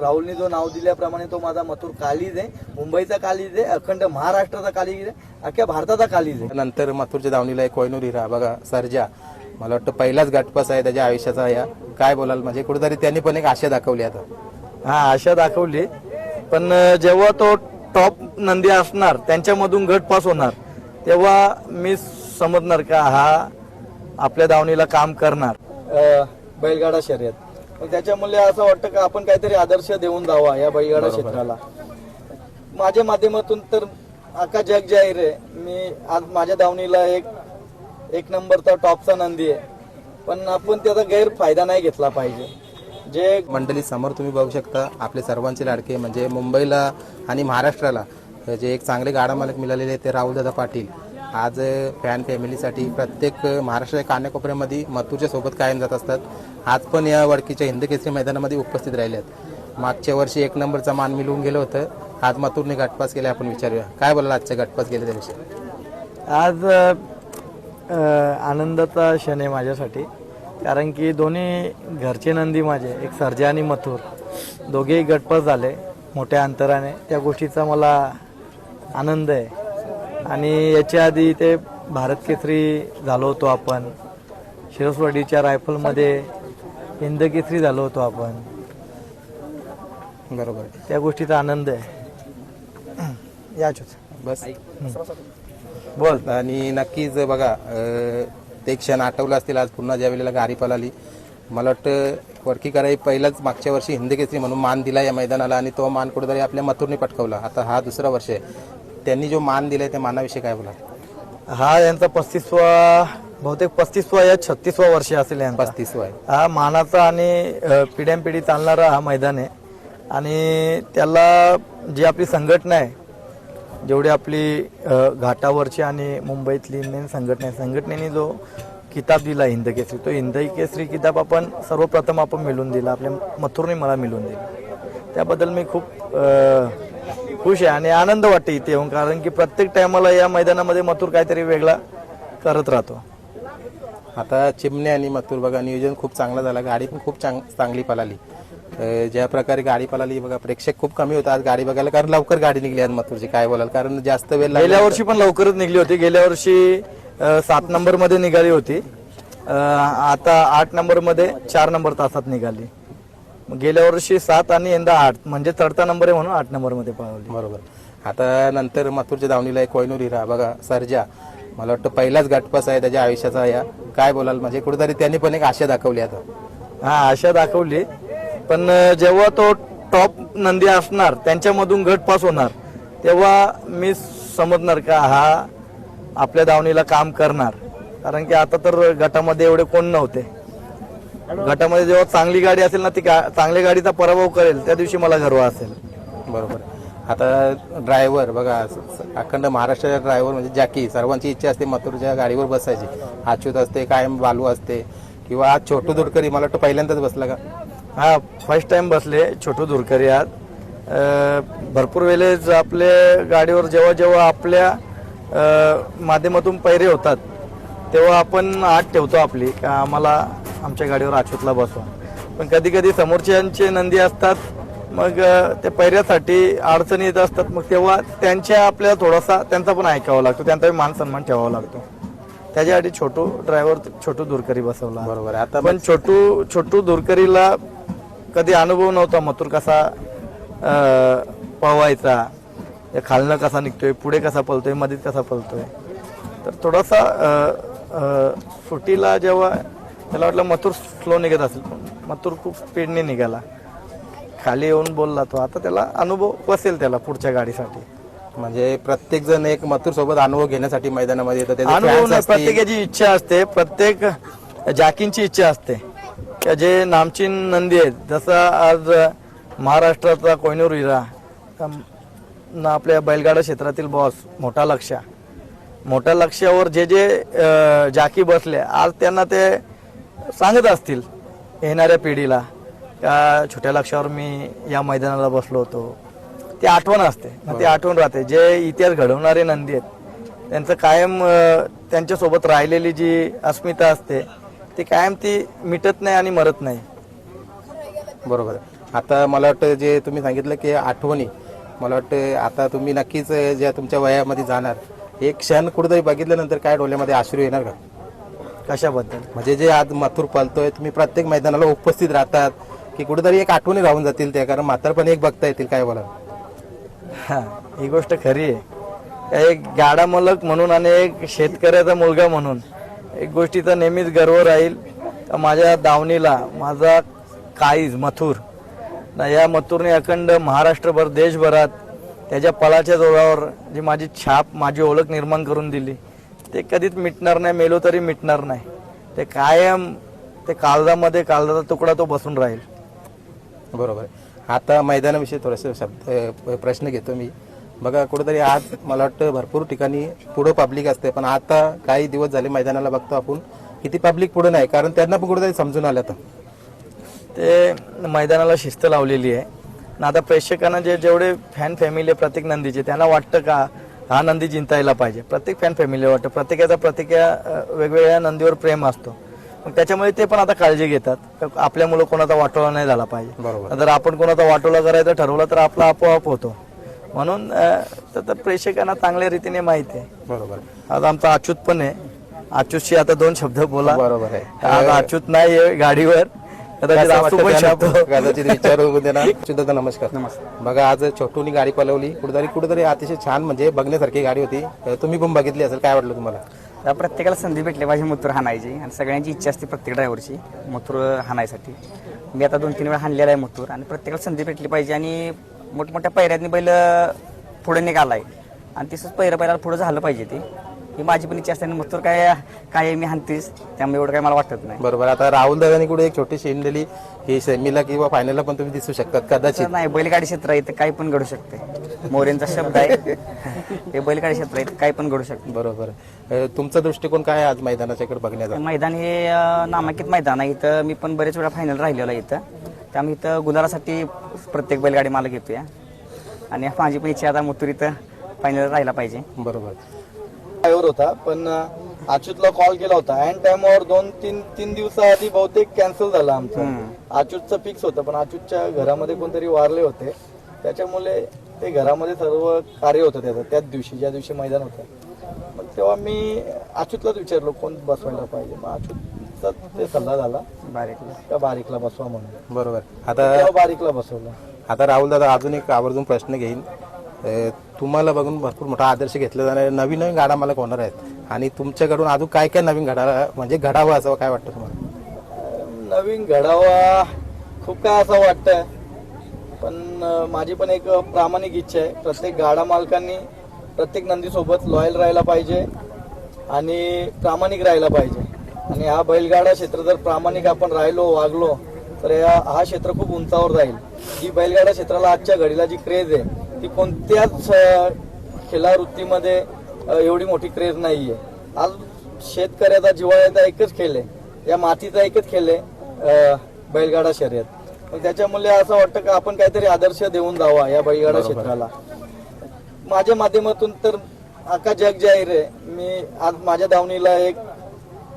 राहुलने जो नाव दिल्याप्रमाणे तो माझा मथुर कालीज आहे. मुंबईचा कालीज आहे अखंड महाराष्ट्राचा कालीज आहे अख्ख्या भारताचा कालीज आहे. नंतर मथुरच्या दावणीला एक कोयनूर हिरा. बघा सर्जा. मला वाटतं पहिलाच गटपास आहे त्याच्या आयुष्याचा. या काय बोलाल? म्हणजे कुठेतरी त्यांनी पण एक आशा दाखवली आता. हा आशा दाखवली. पण जेव्हा तो टॉप नंदी असणार त्यांच्यामधून गट पास होणार तेव्हा मी समजणार का हा आपल्या दावणीला काम करणार. अं, बैलगाडा शर्यत. त्याच्यामुळे असं वाटतं का आपण काहीतरी आदर्श देऊन जावा या बैलगाडा क्षेत्राला? माझ्या माध्यमातून तर अख्खा जग जाहीर आहे. मी आज माझ्या दावणीला एक एक नंबरचा टॉपचा नंदी आहे. पण आपण त्याचा गैरफायदा नाही घेतला पाहिजे. जे मंडळी समोर तुम्ही बघू शकता आपले सर्वांचे लाडके म्हणजे मुंबईला आणि महाराष्ट्राला जे एक चांगले गाडा मालक मिळालेले ते राहुलदादा पाटील. आज फॅन फॅमिलीसाठी प्रत्येक महाराष्ट्राच्या कानाकोपऱ्यामध्ये मथुरच्या सोबत कायम जात असतात. आज पण या वडकीच्या हिंद केसरी मैदानामध्ये उपस्थित राहिले आहेत मागच्या वर्षी एक नंबरचा मान मिळवून गेलं होतं. आज मथुरने गटपास केला आपण विचारूया. काय बोलाल आजच्या गटपास गेले त्याविषयी आज आनंदाचा क्षण आहे माझ्यासाठी. कारण की दोन्ही घरचे नंदी माझे एक सर्जा आणि मथुर दोघेही गटपास झाले मोठ्या अंतराने. त्या गोष्टीचा मला आनंद आहे. आणि याच्या आधी ते भारत केसरी झालो होतो आपण. शिरसवाडीच्या रायफलमध्ये हिंद केसरी झालो होतो आपण. बरोबर. त्या गोष्टीचा आनंद आहे. याच बस. बोल. आणि नक्कीच बघा अं, ते क्षण आठवलं असतील आज पुन्हा ज्या वेळेला गाडी पळाली. मला वाटतं वडकीकराई पहिलाच मागच्या वर्षी हिंद केसरी म्हणून मान दिला या मैदानाला आणि तो मान कुठेतरी आपल्या मथुरने पटकावला. आता हा दुसरा वर्ष आहे. त्यांनी जो मान दिलाय त्या मानाविषयी काय बोला हा यांचा पस्तीसवा बहुतेक पस्तीसवा या छत्तीसवा वर्ष असेल यांचा. पस्तीस वय हा मानाचा आणि पिढ्यानपिढी चालणारा हा मैदान आहे. आणि त्याला जी आपली संघटना आहे जेवढी आपली अ, घाटावरची आणि मुंबईतली मेन संघटना आहे संघटनेने जो किताब दिला हिंद केसरी तो हिंद केसरी किताब आपण सर्वप्रथम आपण मिळून दिला आपल्या मथुरने मला मिळून दिला. त्याबद्दल मी खूप अ, खुश आहे आणि आनंद वाटते इथे येऊन कारण की प्रत्येक टायमाला या मैदानामध्ये मथुर काहीतरी वेगळा करत राहतो. आता चिमणे आणि मथुर बघा नियोजन खूप चांगलं झालं. गाडी पण खूप चांग चांगली पळाली. अं, ज्या प्रकारे गाडी पळाली बघा प्रेक्षक खूप कमी होता आज गाडी बघायला कारण लवकर गाडी निघली आज मथुरची काय बोलाल? कारण जास्त वेळ लागला. गेल्या वर्षी पण लवकरच निघली होती. गेल्या वर्षी अ, सात नंबरमध्ये निघाली होती. अ, आता आठ नंबरमध्ये चार नंबर तासात निघाली. गेल्या वर्षी सात आणि यंदा आठ. म्हणजे चढता नंबर आहे म्हणून आठ नंबरमध्ये पळवली बरोबर. आता नंतर मथुरच्या दावणीला एक कोयनूर हिरा बघा सर्जा. मला वाटतं पहिलाच गटपास आहे त्याच्या आयुष्याचा या. काय बोलाल? म्हणजे कुठेतरी त्यांनी पण एक आशा दाखवली आता. हा आशा दाखवली. पण जेव्हा तो टॉप नंदी असणार त्यांच्यामधून गट पास होणार तेव्हा मी समजणार का हा आपल्या दावणीला काम करणार. कारण की आता तर गटामध्ये एवढे कोण नव्हते. गटामध्ये जेव्हा चांगली गाडी असेल ना ती गा- चांगल्या गाडीचा पराभव करेल त्या दिवशी मला गर्व असेल. बरोबर. आता ड्रायव्हर बघा अखंड महाराष्ट्राचा ड्रायव्हर म्हणजे जॅकी सर्वांची इच्छा असते मथुरच्या गाडीवर बसायची. अच्युत असते कायम बालू असते किंवा आज छोटू दुडकरी मला वाटतं पहिल्यांदाच बसला का? हा फर्स्ट टाइम बसले छोटू धुरकरी आज. भरपूर वेळेस आपले गाडीवर जेव्हा जेव्हा आपल्या माध्यमातून पैरे होतात तेव्हा आपण आठ ठेवतो आपली का आम्हाला आमच्या गाडीवर अच्युतला बसवा पण कधी कधी समोरच्यांचे नंदी असतात मग ते पैऱ्यासाठी अडचणी येत असतात मग तेव्हा त्यांच्या आपल्याला थोडासा त्यांचा पण ऐकावा लागतो त्यांचा मान सन्मान ठेवावा लागतो. त्याच्यासाठी छोटू ड्रायव्हर छोटू दुरकरी बसवला. बरोबर आहे. आता पण छोटू छोटू दुरकरीला कधी अनुभव नव्हता मथुर कसा या खालनं कसा निघतोय पुढे कसा पळतोयमध्ये कसा पळतोय. तर थोडासा सुट्टीला जेव्हा त्याला वाटलं मथुर स्लो निघत असेल. पण मथुर खूप स्पीडने निघाला. खाली येऊन बोलला तो. आता त्याला अनुभव बसेल त्याला पुढच्या गाडीसाठी. म्हणजे प्रत्येक जण एक मथुर सोबत अनुभव घेण्यासाठी मैदानामध्ये येतं त्याचे अनुभव नाही. प्रत्येकाची इच्छा असते. प्रत्येक जाकींची इच्छा असते. जे नामचीन नंदी आहेत जसं आज महाराष्ट्राचा कोयनूर हिरा न आपल्या बैलगाडा क्षेत्रातील बॉस मोठा लक्ष मोठ्या लक्षावर जे जे जाकी बसले आज त्यांना ते सांगत असतील येणाऱ्या पिढीला. का छोट्या लक्षावर मी या मैदानाला बसलो होतो. ती आठवण असते. ती आठवण राहते. जे इतिहास घडवणारे नंदी आहेत त्यांचं कायम त्यांच्यासोबत राहिलेली जी अस्मिता असते ती कायम ती मिटत नाही आणि मरत नाही. बरोबर. आता मला वाटतं जे तुम्ही सांगितलं की आठवणी मला वाटतं आता तुम्ही नक्कीच ज्या तुमच्या वयामध्ये जाणार एक क्षण कुठेतरी बघितल्यानंतर काय डोळ्यामध्ये आश्रू येणार का? कशाबद्दल? म्हणजे जे आज मथुर पळतोय तुम्ही प्रत्येक मैदानाला उपस्थित राहतात की कुठेतरी एक आठवणी राहून जातील त्या कारण म्हातारपणी एक बघता येतील काय बोला हा ही गोष्ट खरी आहे. एक गाडा मलक म्हणून आणि एक शेतकऱ्याचा मुलगा म्हणून एक गोष्टीचा नेहमीच गर्व राहील. तर माझ्या दावणीला माझा काईज मथुर ना या मथुरने अखंड महाराष्ट्रभर देशभरात त्याच्या पळाच्या जोरावर जी माझी छाप माझी ओळख निर्माण करून दिली ते कधीच मिटणार नाही मेलो तरी मिटणार नाही. ते कायम ते काळजामध्ये काळजाचा तुकडा तो बसून राहील. बरोबर आता मैदानाविषयी थोडेसे शब्द अ, प्रश्न घेतो मी. बघा कुठेतरी आज मला वाटतं भरपूर ठिकाणी पुढं पब्लिक असते पण आता काही दिवस झाले मैदानाला बघतो आपण किती पब्लिक पुढे नाही कारण त्यांना पण कुठेतरी समजून आलं तर ते मैदानाला शिस्त लावलेली आहे. आणि आता प्रेक्षकांना जे जेवढे फॅन फॅमिली आहे प्रत्येक नंदीचे त्यांना वाटतं का हा नंदी जिंकायला पाहिजे. प्रत्येक फॅन फॅमिली वाटतं. प्रत्येकाचा प्रत्येका वेगवेगळ्या नंदीवर प्रेम असतो. मग त्याच्यामुळे ते पण आता काळजी घेतात. का आपल्यामुळे कोणाचा वाटोळा नाही झाला पाहिजे. बरोबर. जर आपण कोणाचा वाटोळा करायचं ठरवलं तर आपला आपोआप होतो. म्हणून तर प्रेक्षकांना चांगल्या रीतीने माहिती आहे. बरोबर. आज आमचा अच्युत पण आहे. अच्युतशी आता दोन शब्द बोला. बरोबर आहे. आज अच्युत नाही आहे गाडीवर. कदाचित विचारू दादा नमस्कार. नमस्कार. बघा आज छोटूनी गाडी पलवली. कुठेतरी कुठेतरी अतिशय छान म्हणजे बघण्यासारखी गाडी होती. तुम्ही पण बघितली असेल. काय वाटलं तुम्हाला? प्रत्येकाला संधी भेटली पाहिजे मथुर हाणायची. आणि सगळ्यांची इच्छा असते प्रत्येक ड्रायव्हरची मथुर हाणायसाठी. मी आता दोन तीन वेळा हाणलेला आहे मथुर. आणि प्रत्येकाला संधी भेटली पाहिजे. आणि मोठमोठ्या पैऱ्यातनी बैल पुढे निघालाय. आणि तसंच पैरं पैराला पुढे झालं पाहिजे ते. ही माझी पण इच्छा असते आणि काय काय मी हाणतेस त्यामुळे एवढं काय मला वाटत नाही. बरोबर. आता राहुल दादानी कुठे एक छोटी शेण दिली ही सेमीला किंवा फायनलला पण तुम्ही दिसू शकतात कदाचित. नाही बैलगाडी क्षेत्र आहे इथं काही पण घडू शकते. मोरेंचा शब्द आहे. हे बैलगाडी क्षेत्र आहे इथं काही पण घडू शकते. बरोबर. अ, तुमचा दृष्टिकोन काय आहे आज मैदानाच्याकडे बघण्याचा? मैदान हे अं, नामांकित मैदान आहे. इथं मी पण बरेच वेळा फायनल राहिलेलो आहे इथं. त्यामुळे इथं गुलालासाठी प्रत्येक बैलगाडी मला घेतोय आणि माझी पण इच्छा आता मुतूर इथं फायनल राहायला पाहिजे. बरोबर. ड्रायव्हर होता पण अच्युतला कॉल केला होता. अँड टाइमवर दोन तीन तीन दिवसाआधी बहुतेक कॅन्सल झाला आमचं. अच्युतचं फिक्स होतं पण अच्युतच्या घरामध्ये कोणतरी वारले होते. त्याच्यामुळे ते घरामध्ये सर्व कार्य होतं त्याचं. त्याच दिवशी ज्या दिवशी मैदान होतं. मग तेव्हा मी अच्युतलाच विचारलो कोण बसवायला पाहिजे? मग अच्युतचा ते सल्ला झाला. बारीक त्या बारीकला बसवा म्हणून. बरोबर. आता तेव्हा बारीकला बसवलं. आता राहुल दादा अजून एक आवर्जून प्रश्न घेईन. तुम्हाला बघून भरपूर मोठा आदर्श घेतला जाणार नवीन नवीन गाडा मला होणार आहेत? आणि तुमच्याकडून अजून काय काय नवीन घडा म्हणजे घडावं असं काय वाटतं तुम्हाला? नवीन घडावा खूप काय असं वाटतंय. पण माझी पण एक प्रामाणिक इच्छा आहे. प्रत्येक गाडा मालकांनी प्रत्येक नंदीसोबत लॉयल राहायला पाहिजे आणि प्रामाणिक राहायला पाहिजे. आणि हा बैलगाडा क्षेत्र जर प्रामाणिक आपण राहिलो वागलो तर या हा क्षेत्र खूप उंचावर राहील ही बैलगाडा क्षेत्राला आजच्या घडीला जी क्रेज आहे ती कोणत्याच खेळावृत्तीमध्ये एवढी मोठी क्रेज नाहीये. आज शेतकऱ्याचा जिव्हाळ्याचा एकच खेळ आहे या मातीचा एकच खेळ आहे बैलगाडा शर्यत. त्याच्यामुळे असं वाटतं की आपण काहीतरी आदर्श देऊन जावा या बैलगाडा क्षेत्राला? माझ्या माध्यमातून तर अख्खा जग जाहीर आहे. मी आज माझ्या दावणीला एक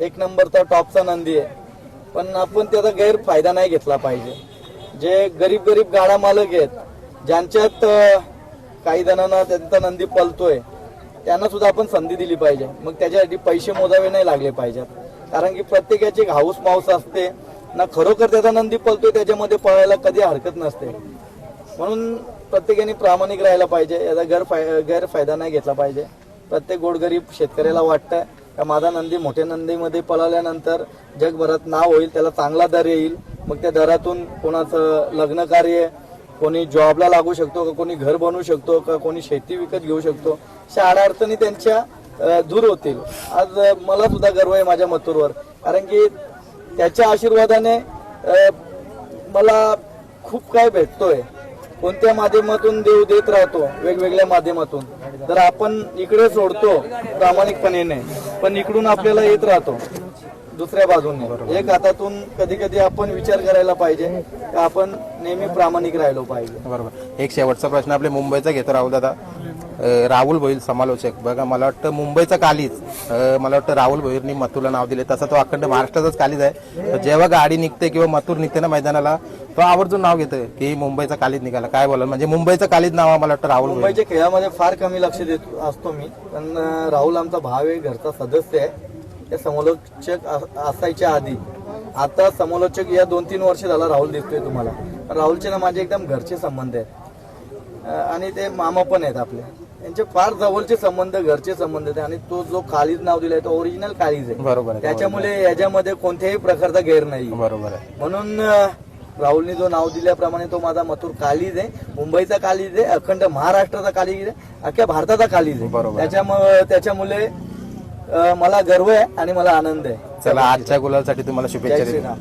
एक नंबरचा टॉपचा नंदी आहे. पण आपण त्याचा गैरफायदा नाही घेतला पाहिजे. जे गरीब गरीब गाडा मालक आहेत ज्यांच्यात काही जणांना त्यांचा नंदी पलतोय त्यांना सुद्धा आपण संधी दिली पाहिजे. मग त्याच्यासाठी पैसे मोजावे नाही लागले पाहिजेत. कारण की प्रत्येकाची एक हाऊस माऊस असते. ना खरोखर त्याचा नंदी पलतोय त्याच्यामध्ये पळायला कधी हरकत नसते. म्हणून प्रत्येकाने प्रामाणिक राहायला पाहिजे. याचा गैरफाय गैरफायदा नाही घेतला पाहिजे. प्रत्येक गोडगरीब शेतकऱ्याला वाटतं का माझा नंदी मोठ्या नंदीमध्ये पळाल्यानंतर जगभरात नाव होईल त्याला चांगला दर येईल. मग त्या दरातून कोणाचं लग्न कार्य कोणी जॉबला लागू शकतो का कोणी घर बनवू शकतो का कोणी शेती विकत घेऊ शकतो अशा अडचणी त्यांच्या दूर होतील. आज मला सुद्धा गर्व आहे माझ्या मथुरवर. कारण की त्याच्या आशीर्वादाने मला खूप काय भेटतोय. कोणत्या माध्यमातून देव देत राहतो वेगवेगळ्या माध्यमातून. तर आपण इकडे सोडतो प्रामाणिकपणेने पण इकडून आपल्याला येत राहतो. दुसऱ्या बाजूने. एक हातातून कधी कधी आपण विचार करायला पाहिजे की आपण नेहमी प्रामाणिक राहिलो पाहिजे. बरोबर. एक शेवटचा प्रश्न आपल्या मुंबईचा घेतो राहुल दादा. राहुल भोईर समालोचक. बघा मला वाटतं मुंबईचा कालीच. मला वाटतं राहुल भोईरनी मथुरला नाव दिले. तसं तो अखंड महाराष्ट्राचाच कालीच आहे. जेव्हा गाडी निघते किंवा मथुर निघते ना मैदानाला तो आवर्जून नाव घेतं की मुंबईचा कालीच निघाला. काय बोलाल? म्हणजे मुंबईचं कालीच नाव आम्हाला वाटतं राहुल मुंबईच्या खेळामध्ये फार कमी लक्ष देत असतो मी. पण राहुल आमचा भाव आहे घरचा सदस्य आहे. त्या समालोचक अस- असायच्या आधी. आता समालोचक या दोन तीन वर्ष झाला राहुल दिसतोय तुम्हाला. राहुलचे ना माझे एकदम घरचे संबंध आहेत. आणि ते मामा पण आहेत आपले. यांचे फार जवळचे संबंध घरचे संबंध आहेत. आणि तो जो कालीज नाव दिलाय तो ओरिजिनल कालीज आहे. बरोबर त्याच्यामुळे याच्यामध्ये कोणत्याही प्रकारचा गैर नाही. बरोबर आहे. म्हणून राहुलने जो नाव दिल्याप्रमाणे तो माझा मथुर कालीज आहे. मुंबईचा कालीज आहे अखंड महाराष्ट्राचा कालीज आहे अख्ख्या भारताचा कालीज आहे. बरोबर. त्याच्यामुळे त्याच्यामुळे मला गर्व आहे आणि मला आनंद आहे. चला आजच्या गुलालसाठी तुम्हाला शुभेच्छा देतो.